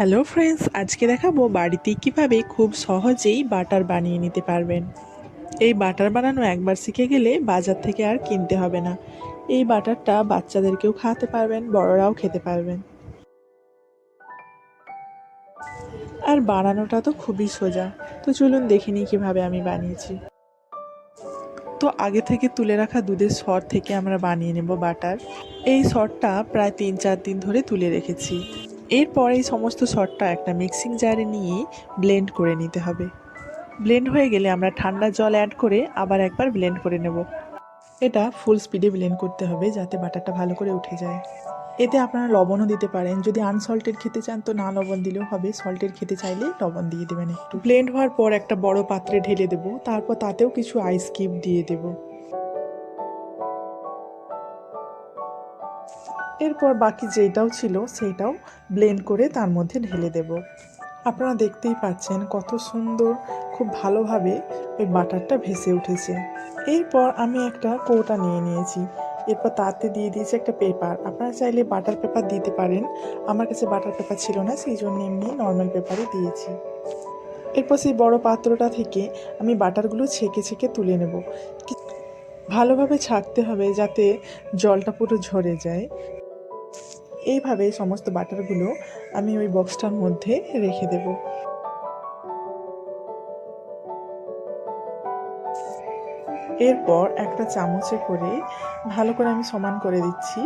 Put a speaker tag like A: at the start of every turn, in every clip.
A: Hello friends, আজকে দেখাবো বাড়িতে কীভাবে খুব সহজেই বাটার বানিয়ে নিতে পারবেন। এই বাটার বানানো একবার শিখে গেলে বাজার থেকে আর কিনতে হবে না। এই বাটারটা বাচ্চাদেরকেও খাওয়াতে পারবেন, বড়রাও খেতে পারবেন। আর বানানোটা তো খুবই সোজা। তো চলুন দেখে নিই কীভাবে আমি বানিয়েছি। তো আগে থেকে তুলে রাখা দুধের সর থেকে আমরা বানিয়ে নেব বাটার। এই সরটা প্রায় তিন চার দিন ধরে তুলে রেখেছি। এরপর এই সমস্ত সরটা একটা মিক্সিং জারে নিয়ে ব্লেন্ড করে নিতে হবে। ব্লেন্ড হয়ে গেলে আমরা ঠান্ডা জল অ্যাড করে আবার একবার ব্লেন্ড করে নেব। এটা ফুল স্পিডে ব্লেন্ড করতে হবে যাতে বাটারটা ভালো করে উঠে যায়। এতে আপনারা লবণও দিতে পারেন। যদি আনসল্টেড খেতে চান তো না লবণ দিলেও হবে। সল্টেড খেতে চাইলে লবণ দিয়ে দেবেন একটু। ব্লেন্ড হওয়ার পর একটা বড় পাত্রে ঢেলে দেব। তারপর তাতেও কিছু আইস কিউব দিয়ে দেব। এরপর বাকি যেটাও ছিল, সেইটাও ব্লেন্ড করে তার মধ্যে ঢেলে দেব। আপনারা দেখতেই পাচ্ছেন কত সুন্দর, খুব ভালোভাবে ওই বাটারটা ভেসে উঠেছে। এরপর আমি একটা কৌটা নিয়ে নিয়েছি। এরপর তাতে দিয়ে দিয়েছি একটা পেপার। আপনারা চাইলে বাটার পেপার দিতে পারেন। আমার কাছে বাটার পেপার ছিল না, সেই জন্য এমনি নর্মাল পেপারই দিয়েছি। এরপর সেই বড় পাত্রটা থেকে আমি বাটারগুলো ছেঁকে ছেঁকে তুলে নেব। ভালোভাবে ছাকতে হবে যাতে জলটা পুরো ঝরে যায়। এইভাবে সমস্ত বাটারগুলো আমি ওই বক্সটার মধ্যে রেখে দেব। এরপর একটা চামচে করে ভালো করে আমি সমান করে দিচ্ছি।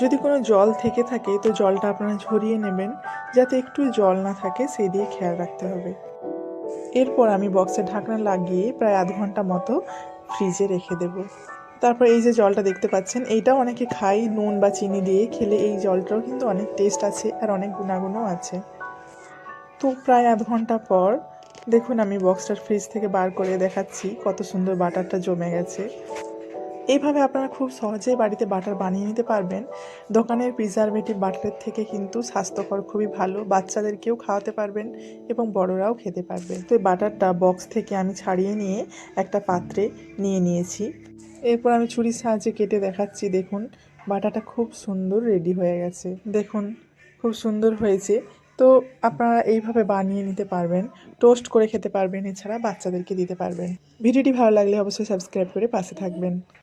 A: যদি কোনো জল থেকে থাকে তো জলটা আপনারা ঝরিয়ে নেবেন, যাতে একটু জল না থাকে সেই দিয়ে খেয়াল রাখতে হবে। এরপর আমি বক্সের ঢাকনা লাগিয়ে প্রায় আধ ঘণ্টা মতো ফ্রিজে রেখে দেব। তারপর এই যে জলটা দেখতে পাচ্ছেন, এইটাও অনেকে খাই নুন বা চিনি দিয়ে খেলে এই জলটাও কিন্তু অনেক টেস্ট আছে আর অনেক গুণাগুণও আছে। তো প্রায় আধ ঘণ্টা পর, দেখুন আমি বক্সটার ফ্রিজ থেকে বার করে দেখাচ্ছি কত সুন্দর বাটারটা জমে গেছে। এইভাবে আপনারা খুব সহজেই বাড়িতে বাটার বানিয়ে নিতে পারবেন। দোকানের প্রিজারভেটিভ বাটারের থেকে কিন্তু স্বাস্থ্যকর, খুবই ভালো, বাচ্চাদেরকেও খাওয়াতে পারবেন এবং বড়রাও খেতে পারবেন। তো এই বাটারটা বক্স থেকে আমি ছাড়িয়ে নিয়ে একটা পাত্রে নিয়ে নিয়েছি। এরপর আমি ছুরির সাহায্যে কেটে দেখাচ্ছি, দেখুন। বাটাটা খুব সুন্দর রেডি হয়ে গেছে। দেখুন, খুব সুন্দর হয়েছে। তো আপনারা এইভাবে বানিয়ে নিতে পারবেন টোস্ট করে খেতে পারবেন, এছাড়া বাচ্চাদেরকে দিতে পারবেন। ভিডিওটি ভালো লাগলে অবশ্যই সাবস্ক্রাইব করে পাশে থাকবেন।